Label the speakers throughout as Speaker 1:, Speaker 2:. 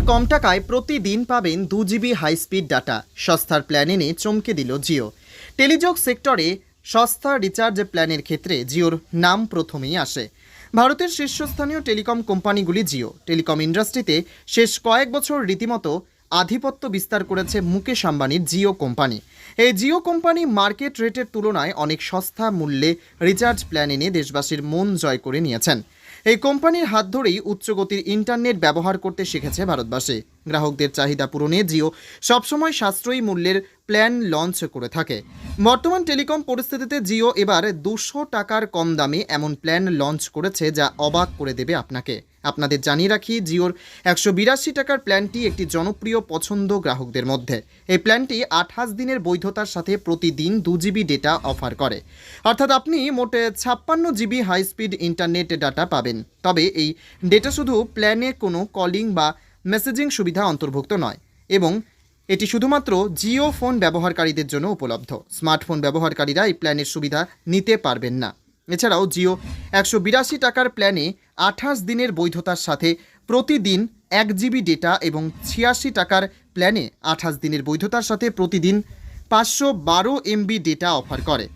Speaker 1: হাজার কম টাকায় প্রতিদিন পাবেন দু জিবি হাই স্পিড ডাটা। সস্তার প্ল্যান এনে চমকে দিল জিও। টেলিযোগ সেক্টরে সস্তা রিচার্জ প্ল্যানের ক্ষেত্রে জিওর নাম প্রথমেই আসে। ভারতের শীর্ষস্থানীয় টেলিকম কোম্পানিগুলি জিও। টেলিকম ইন্ডাস্ট্রিতে শেষ কয়েক বছর রীতিমতো আধিপত্য বিস্তার করেছে মুকেশ আম্বানির জিও কোম্পানি। এই জিও কোম্পানি মার্কেট রেটের তুলনায় অনেক সস্তা মূল্যে রিচার্জ প্ল্যান এনে দেশবাসীর মন জয় করে নিয়েছেন। এই কোম্পানির হাত ধরেই উচ্চগতির ইন্টারনেট ব্যবহার করতে শিখেছে ভারতবাসী। গ্রাহকদের চাহিদা পূরণে জিও সবসময় সাশ্রয়ী মূল্যের প্ল্যান লঞ্চ করে থাকে। বর্তমান টেলিকম পরিস্থিতিতে জিও এবার দুশো টাকার কম দামে এমন প্ল্যান লঞ্চ করেছে যা অবাক করে দেবে আপনাকে। আপনাদের জানিয়ে রাখি, জিওর একশো বিরাশি টাকার প্ল্যানটি একটি জনপ্রিয় পছন্দ গ্রাহকদের মধ্যে। এই প্ল্যানটি আঠাশ দিনের বৈধতার সাথে প্রতিদিন দু জিবি ডেটা অফার করে। অর্থাৎ আপনি মোটে ছাপ্পান্ন GB high speed internet data পাবেন। তবে এই ডেটা শুধু প্ল্যানে কোনো কলিং বা মেসেজিং সুবিধা অন্তর্ভুক্ত নয় এবং এটি শুধুমাত্র জিও ফোন ব্যবহারকারীদের জন্য উপলব্ধ। স্মার্টফোন ব্যবহারকারীরা এই প্ল্যানের সুবিধা নিতে পারবেন না। এছাড়াও জিও একশো বিরাশি টাকার প্ল্যানে আঠাশ দিনের বৈধতার সাথে প্রতিদিন এক জিবি ডেটা এবং ছিয়াশি টাকার প্ল্যানে আঠাশ দিনের বৈধতার সাথে প্রতিদিন পাঁচশো বারো এমবি ডেটা অফার করে।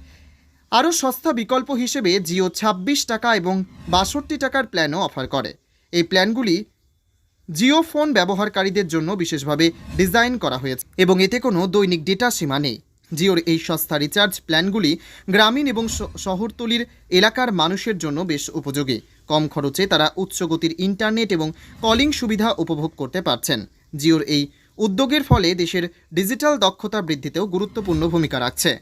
Speaker 1: আরও সস্তা বিকল্প হিসেবে জিও ছাব্বিশ টাকা এবং বাষট্টি টাকার প্ল্যানও অফার করে। এই প্ল্যানগুলি জিও ফোন ব্যবহারকারীদের জন্য বিশেষভাবে ডিজাইন করা হয়েছে এবং এতে কোনো দৈনিক ডেটা সীমা নেই। জিওর এই সস্তা রিচার্জ প্ল্যানগুলি গ্রামীণ এবং শহরতলির এলাকার মানুষের জন্য বেশ উপযোগী। কম খরচে তারা উচ্চগতির ইন্টারনেট এবং কলিং সুবিধা উপভোগ করতে পারছেন। জিওর এই উদ্যোগের ফলে দেশের ডিজিটাল দক্ষতা বৃদ্ধিতেও গুরুত্বপূর্ণ ভূমিকা রাখছে।